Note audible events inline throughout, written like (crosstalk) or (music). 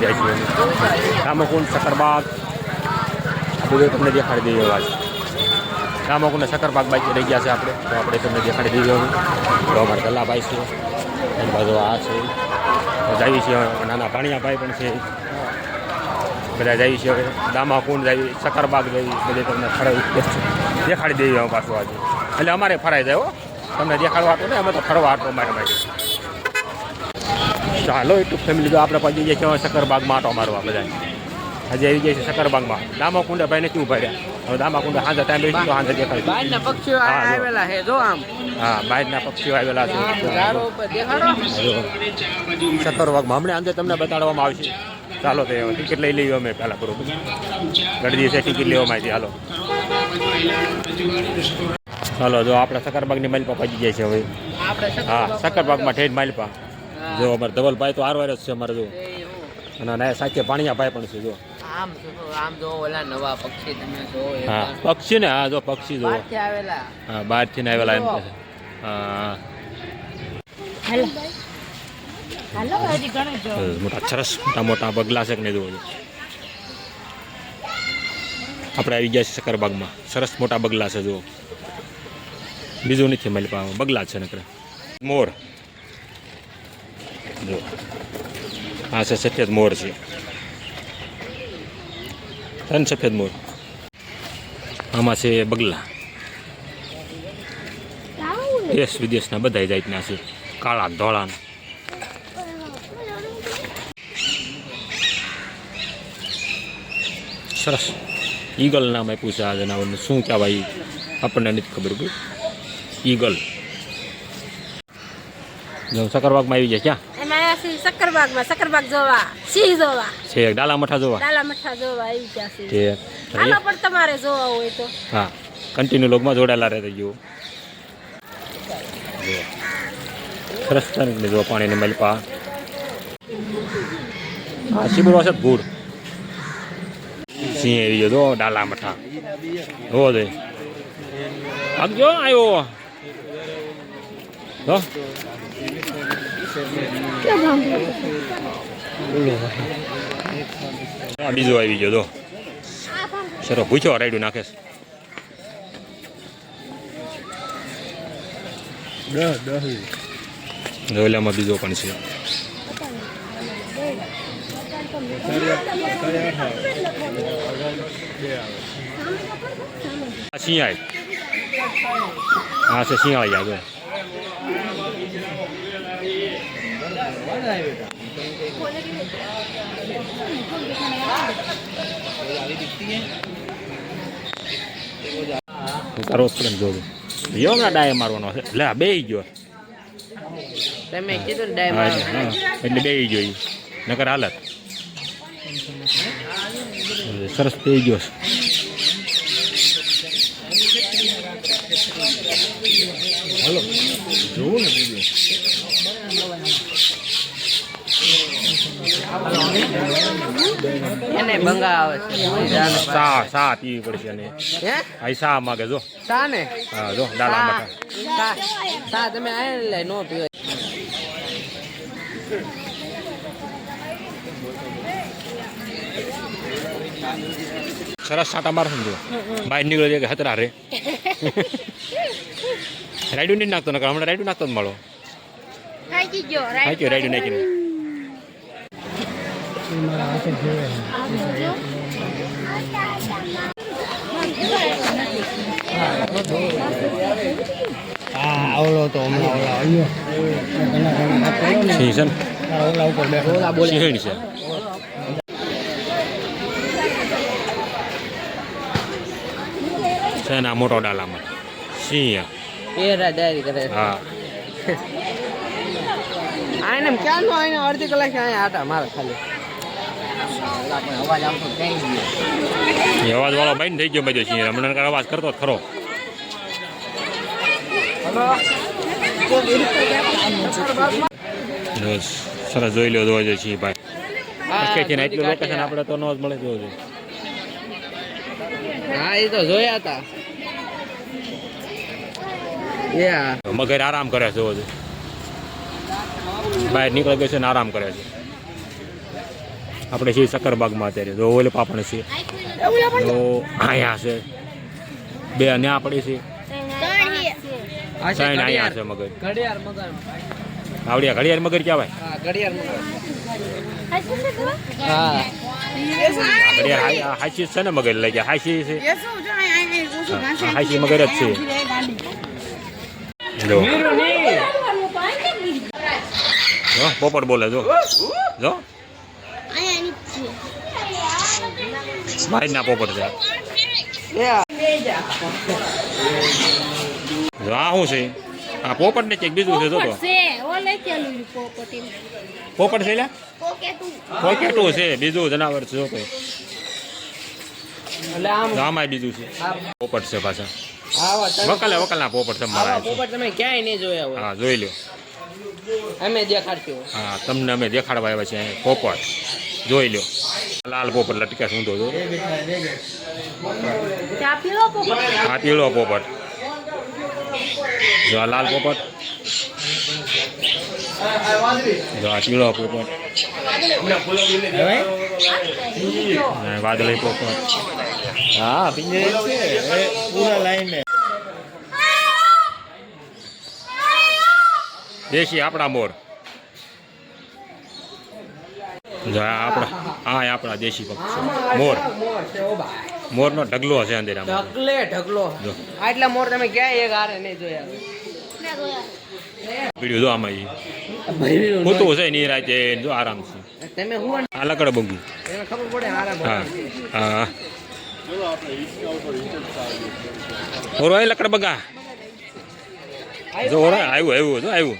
જઈ રહ્યા છીએ રામકુંડ સકરબાગ આ તમને દેખાડી દઈએ વાત રામકુંડ અને સકરબાગ બાઈક રહી ગયા છે આપણે તો આપણે તમને દેખાડી દઈએ તો અમારે ગલ્લાભાઈ છે એની બાજુ આ છે જઈએ છીએ નાના ભાણિયાભાઈ પણ છે બધા જઈએ છીએ હવે દામાકુંડ જઈએ સકરબાગ જઈએ બધે તમને ફરાવી દેખાડી દઈએ પાછું આજે એટલે અમારે ફરાઈ જાય તમને દેખાડવા હતો ને અમે તો ફરવા હતો અમારે માટે ચાલો યુટ્યુબ ફેમિલી તો આપણે પહોંચી જઈએ છીએ શકરબાગમાં આટો મારવા બધા હજી આવી જાય છે દામા દામાકુંડ ભાઈ નથી ઊભા રહ્યા? હવે દામાકુંડ સાંજે ટાઈમ રહીશું તો સાંજે દેખાય. બહારના પક્ષીઓ. આવેલા છે જો આમ. હા બહારના પક્ષીઓ આવેલા છે. શકરબાગમાં હમણાં અંદર તમને બતાડવામાં આવશે. ચાલો તો ટિકિટ લઈ લઈએ અમે પહેલાં બરોબર ગઢ છે ટિકિટ લેવામાં આવી હાલો. ચાલો જો આપણે શકરબાગની માઇલ પર પહોંચી જાય છે હવે. હા શકરબાગમાં ઠેઠ માઇલ પર. જો અમારે ધવલભાઈ તો આરવાર જ છે અમારે જો. અને ના સાચે પાણીયા ભાઈ પણ છે જો. આમ આમ જો ઓલા નવા પક્ષી તમે જો હા પક્ષી ને હા જો પક્ષી જો. બહારથી આવેલા. હા બહારથી ને આવેલા એમ કહે છે. હા. મોટા સરસ મોટા મોટા બગલા છે કે નહીં જોવો આપણે આવી ગયા છીએ સકરબાગમાં. સરસ મોટા બગલા છે જો. બીજું નથી મળી પાસે બગલા છે નકરે મોર. જો આ છે સફેદ મોર છે ત્રણ સફેદ મોર આમાં છે બગલા દેશ વિદેશના બધા જાતના છે કાળા ધોળા સરસ ઈગલ નામ આપ્યું છે આ જનાવરને શું કહેવાય આપણને નથી ખબર કોઈ ઈગલ જો સકરબાગમાં આવી જાય ક્યાં અમે આવ્યા છીએ સક્કરબાગમાં સક્કરબાગ જોવા સિંહ જોવા. છે ડાલા મઠા જોવા. ડાલા મઠા જોવા આવી ગયા છે. તે પણ તમારે જોવા હોય તો. હા કન્ટિન્યુ લોગમાં જોડાયેલા રહેતા જુઓ. સરસ તરીકે જુઓ પાણીની મલપા. હા શિબરો છે ભૂડ. સિંહ આવી ગયો જો ડાલા મઠા. જોવો દે આગજો આવ્યો જો આ બીજો આવી ગયો તો. સરો પૂછો રાયડું નાખે છે. બીજો પણ છે. સિંહ આવી હા છે આવી હોય તારો જ પ્રેમ જોડું યો હમણાં ડાય મારવાનો છે લે બે ગયો તમે કીધું ને ડાય હા, મારવા. હા. એટલે બે જોઈ નકર હાલત સરસ બે ગયો છે એને બંગા આવે છે. સા સા પીવી પડશે ને હે? આ સા માગે જો? સા ને હા જો સા મઠા સા સા તમે આયા લે નો પીવો સરસ સાટા મારશે ને જો બહાર નીકળે કે હતરા રે. (laughs) રાઈડું નહીં નાખતો નકર હમણાં રાઈડું નાખતો જ મળો. રાઈડું નાખીને. હા આવડો તો હમણાં ઓલા આવ્યો ઘણા ઘણા હાથ પડ્યો ને સિંહ છે ને તારા ઓલા ઉપર બેઠો ઓલા બોલે સિંહણ છે છે ને મોટો ડાલામાં સિંહ પેરા દારી કરે હા આને ક્યાં નો આઈને અડધી કલાક અહીંયા આટા મારે ખાલી. અવાજ વાળો બાઈને થઈ ગયો બધો છીએ હમણાં અવાજ કરતો ખરો. સરસ જોઈ લો જોવા જોઈએ છીએ ભાઈ. એટલું લોકેશન આપણે તો ન જ મળે જોવું જોઈએ હા એ તો જોયા હતા મગર આરામ કરે છે. બહાર નીકળી ગયો છે ને આરામ કરે છે. આપણે છીએ સક્કરબાગમાં અત્યારે. જો ઓલે પાપણ છે. તો અહીંયા છે. બે અને આપણે છે સાઈન અહીંયા છે મગર. આવડિયા ઘડિયાળ મગર કહેવાય હા ઘડિયાળ મગર. હા. હા. આ ઘડિયાળ હાઈ- હાચી જ છે ને મગર લઈ ગયા હાચી છે. હા, હાચી મગર જ છે. જો પોપટ બોલે જો. જો. ભાઈ ના પોપટ છે. જો આ શું છે? આ પોપટ ને ચેક બીજું છે જો તો. પોપટ છે. લ્યા? પોકેટું છે બીજું જનાવર છે જો કોઈ. એટલે આમ આમાંય બીજું છે. પોપટ છે પાછા. તમે- વકલે પોપટ છે મારા પોપટ તમે ક્યાંય નહીં જોયા હોય. હા જોઈ લ્યો. અમે દેખાડશું હા તમને અમે દેખાડવા આવ્યા છીએ પોપટ. જોઈ લ્યો. લાલ પોપટ લટકે શું તો આ પીળો પોપટ. જો આ લાલ પોપટ. જો આ પીળો પોપટ. વાદળી પોપટ. હા પિંજરે છે. પૂરા લાઈને દેશી આપણા મોર. આપણા આ આપણા દેશી પક્ષી મોર. મોરનો ઢગલો છે અંદર ઢગલે ઢગલો. આટલા મોર તમે ક્યાંય એક હારે નહીં જોયા. પીડ્યું જો આમાં ઈ. રાતે આરામ છે. તમે હું આ લકડ બગી. ખબર પડે હારા હા હા. ઓરો એ લકડ બગા. જો ઓરો આવ્યું આવ્યું જો આવ્યું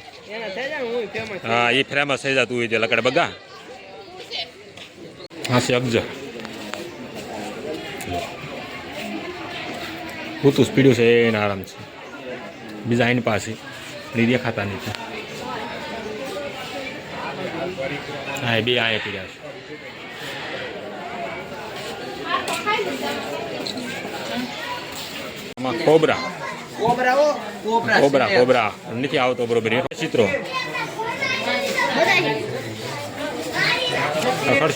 હા એ ફેમસ થઈ જતું હોય તે લકડ બગા. હા છે અગજર કૂતું સ્પીડ્યું છે એને આરામ છે બીજા એની પાસે પણ એ દેખાતા નથી હા એ બે આયા પીડ્યા છે આમાં કોબરા કોબરા ઓ કોબરા કોબરા છે. કોબરા નથી આવતો બરોબર એ ચિત્રો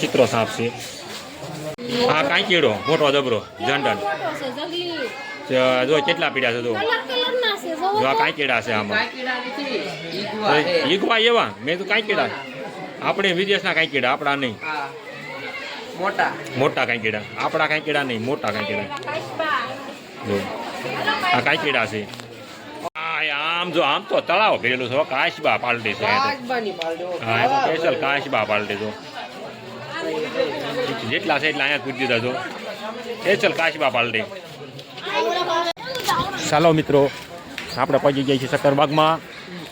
ચિત્રો સાપ છે આ કાંકીડો મોટો જબરો? જંડન જો કેટલા પીડા છે જો. જો આ કાંકીડા છે આમાં. ઈગવા એવા? મેં તો કાંકીડા આપણે વિદેશના કાંકીડા આપણા નહીં. હા. મોટા. કાંઈ કાંકીડા આપણા કાંકીડા નહીં મોટા કાંકીડા જો. આ કાંકીડા છે. આમ જો આમ તો તળાવ ભરેલું છે કાશબા પાલટી છે. સ્પેશિયલ કાશબા પાલટી તો જેટલા છે એટલા અહીંયા કૂદી દીધા છો. ચાલ કાશબા પાલટી. ચાલો મિત્રો, આપણે પહોંચી ગયા છીએ સક્કરબાગમાં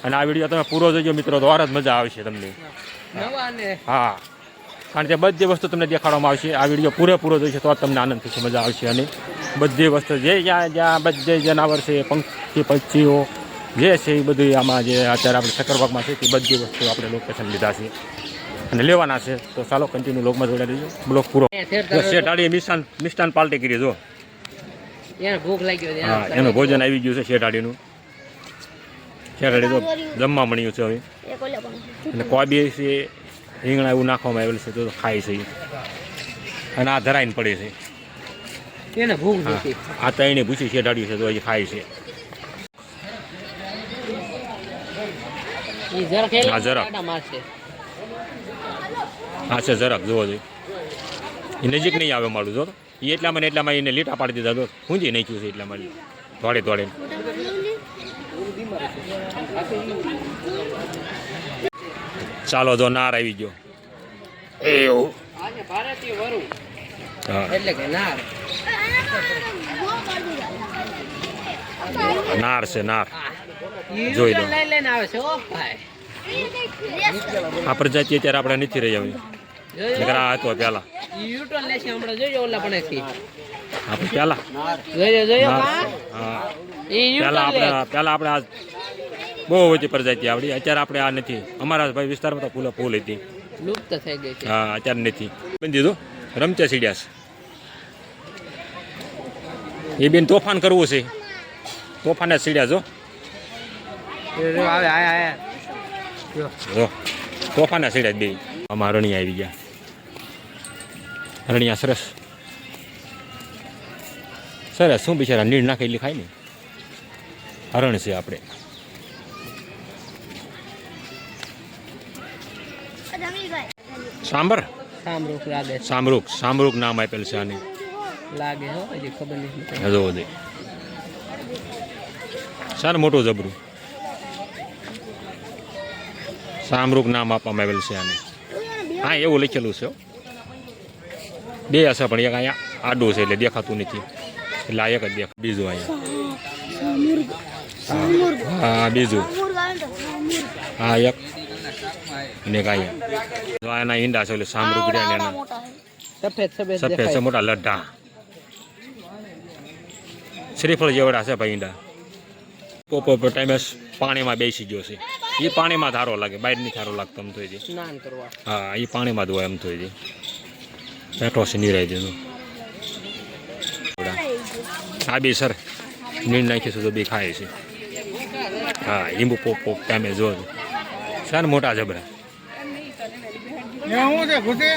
અને આ વીડિયો તમે પૂરો જોજો મિત્રો, તો જ મજા આવશે તમને. હા. કારણ કે બધી વસ્તુ તમને દેખાડવામાં આવશે. આ વીડિયો પૂરેપૂરો જોઈશે તો તમને આનંદ થશે, મજા આવશે. અને બધી વસ્તુ જે જ્યાં જ્યાં બધે જનાવર છે, પંખી, પક્ષીઓ જે છે, એ બધું આમાં જે અત્યારે આપણે સક્કરબાગમાં છે, તે બધી વસ્તુ આપણે લોકેશન લીધા છે. અને લેવાના છે. તો ચાલો કન્ટિન્યુ લોકમાં જોડાઈ દેજો. બ્લોક પૂરો. થેર શેઠાડીએ મિષ્ટાન મિષ્ટાન પાલટી કરી જો. ભૂખ લાગી હા એનું ભોજન આવી ગયું છે શેઠાળીનું શેઠાળી તો જમવા મળ્યું છે હવે. અને કોબી છે રીંગણા એવું નાખવામાં આવેલું છે તો ખાય છે. અને આ ધરાઈને પડે છે. એને ભૂખ આ તઈને ભૂસી શેઠાડ્યું છે તો હજી ખાય છે. જરા હા, છે જરાક જોવો જોઈએ એ નજીક નહીં આવે મારું જો. એ એટલામાં ને એટલામાં એને લીટા પાડી દીધા તો ખૂંજી નાખ્યું છે એટલામાં દોડે દોડે ચાલો જો નાર આવી ગયો. એવું? નાર. નાર છે નાર. જોઈ લો. લઈ લઈને આવે છે ઓ ભાઈ. આ પ્રજાતિ અત્યારે આપણે નથી રહી આવી નકર આ હતો પેલા. યુટર્ન લેશે હમણાં. જોજો ઓલા પણ થી આપણે પેલા. જોજો જોજો હા એ યુટર્ન આપણે પેલા આપણે આ બહુ બધી પ્રજાતિ આવડી. અત્યારે આપણે આ નથી. અમારા ભાઈ વિસ્તારમાં તો ફૂલો ફૂલ હતી. લુપ્ત થઈ ગઈ છે. હા અત્યારે નથી. બંધ દીધું? રમચા સીડ્યા છે. એ બેન તોફાન કરવું છે. તોફાને સીડ્યા જો આવે આયા આયા જો. તોફાને સીડ્યા બે. અમારા નહીં આવી ગયા. હરણિયા સરસ. સરસ શું બિચારા નીર નાખે એટલી ખાય ને? હરણ છે આપણે. સાંભર સામરૂક લાગે. સામરૂક સામરૂક નામ આપેલ છે આને. લાગે હો હજી ખબર નથી હજો દે સારું મોટું જબરું. સામરૂક નામ આપવામાં આવેલ છે આને. હા એવું લખેલું છે હો. બે હશે પણ એક અહીંયા આડું છે એટલે દેખાતું નથી એટલે આ એક જ દેખ બીજું અહીંયા હા બીજું હા એક અને એક અહીંયા જો આના ઈંડા છે એટલે સામરૂક રહ્યા ને એના સફેદ સફેદ સફેદ છે મોટા લડ્ડા શ્રીફળ જેવડા છે ભાઈ ઈંડા પોપો ટાઈમે પાણીમાં બેસી ગયો છે એ પાણીમાં ધારો લાગે બહાર નહીં ધારો લાગતો એમ થઈ જાય સ્નાન કરવા હા એ પાણીમાં જ હોય એમ થઈ જાય બેઠો છે નિરાય દીધું હા બી સર નીણ નાખીશું તો બી ખાય છે. હા લીંબુ પોપ પોપ ટાઈમે જો સર મોટા જબરા. શું છે ખુશી?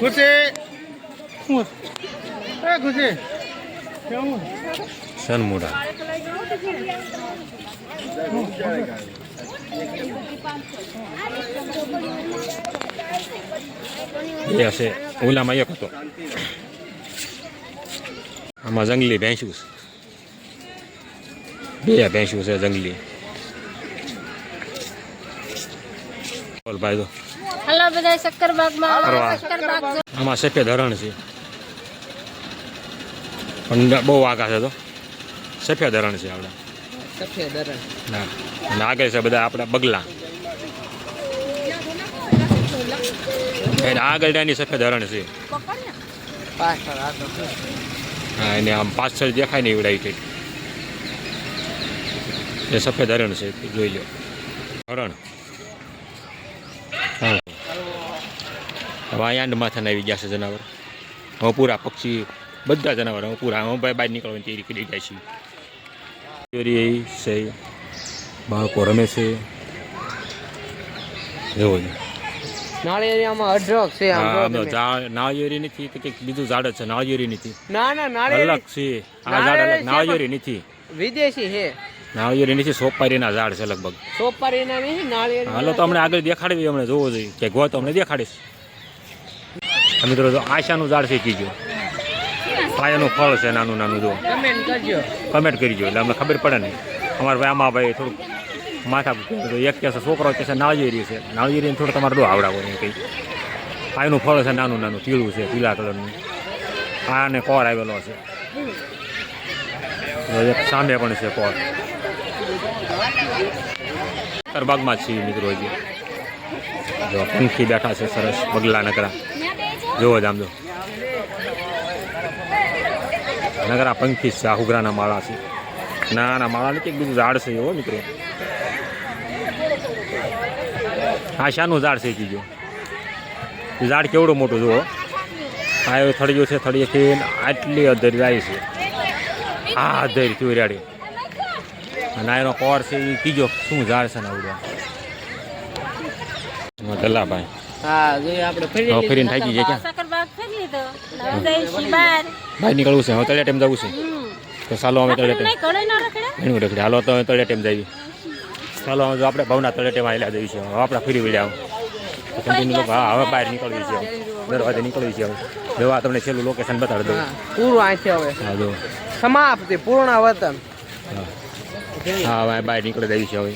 ખુશી? શું ખુશી? એ હશે ઓલામાં એક હતો આમાં જંગલી ભેંસું છે બે ભેંસું છે જંગલી બોલ ભાઈ તો હલો બધા શક્કરબાગમાં. શક્કરબાગ આમાં સફેદ હરણ છે પણ બહુ આગા છે તો સફેદ હરણ છે આપણે સફેદ હરણ ના અને આગળ છે બધા આપણા બગલા એને આગળ એની સફેદ હરણ છે. હા એને આમ પાછળ દેખાય ને એવડાવી કંઈક. એ સફેદ હરણ છે જોઈ લો. હરણ. હા. હવે અહીંયા માથાના આવી ગયા છે જનાવર. હવે પૂરા પક્ષી બધા જનાવર હવે પૂરા. હવે ભાઈ બહાર નીકળવાની તૈયારી કરી જાય છે ચોરી છે બાળકો રમે છે. જોવો છે નાળિયેરિયામાં અઢળક છે આમ જો હા તમે. ઝાડ નાળિયેરી નથી તો કંઈક બીજું ઝાડ છે નાળિયેરી નથી ના ના નાળિયેરી અલગ છે. આ ઝાડ અલગ નાળિયેરી નથી વિદેશી છે. નાળિયેરી નથી સોપારીના ઝાડ છે લગભગ. સોપારીના નહીં નાળિયેરી હાલો તો અમને આગળ દેખાડવી અમને જોવો જોઈએ. કે ગો તો અમને દેખાડીશ. મિત્રો જો આશાનું ઝાડ છે કીજો પાયાનું ફળ છે નાનું નાનું જો. કમેન્ટ કરજો. કમેન્ટ કરજો એટલે અમને ખબર પડે ને. અમારા ભાઈ આમાં ભાઈ થોડુંક માથા તો એક કહેશે, છોકરો કહેશે, નાળિયેરી છે. નાળિયેરીને થોડું તમારે દો આવડાવો એમ કંઈ પાયાનું ફળ છે, નાનું નાનું, પીળું છે, પીળા કલરનું. આને કોર આવેલો છે. એક સામે પણ છે કોર. બાગમાં જ છીએ મિત્રો હજી. જો પંખી બેઠા છે સરસ બગલા નકરા. જોવો જ આમ જો. નગરા પંખી છે, આ હુગરાના માળા છે. નાના માળા નથી બીજું ઝાડ છે એવો મિત્રો. આ શાનું ઝાડ છે કીજો ઝાડ કેવડું મોટું જુઓ. આ એવું થળિયું છે થળિયેથી આટલી અધરી જાય છે. આ અધરી ચોર્યાડી અને આ એનો કોર છે એ કીજો શું ઝાડ છે ને આવડું. હા હવે ફરીને થાકી જાય ક્યાં? બહાર નીકળવું છે હવે તળિયા ટાઈમ જવું છે. તો ચાલો અમે તળિયા ટાઈમ હાલો તો તળિયા ટાઈમ જઈએ. ચાલો જો આપણે ભાવના તળિયા ટાઈમ આવેલા જઈએ છીએ. હવે આપણે ફરી વળ્યા કન્ટિન્યુ લોકો હા હવે બહાર નીકળવી છે દરવાજે નીકળવી છે હવે જો આ તમને છેલ્લું લોકેશન બતાડી દઉં. પૂરું આ છે હવે. હા જો. સમાપ્તિ પૂર્ણ વતન હા. હા હવે બહાર નીકળી જઈએ છીએ હવે.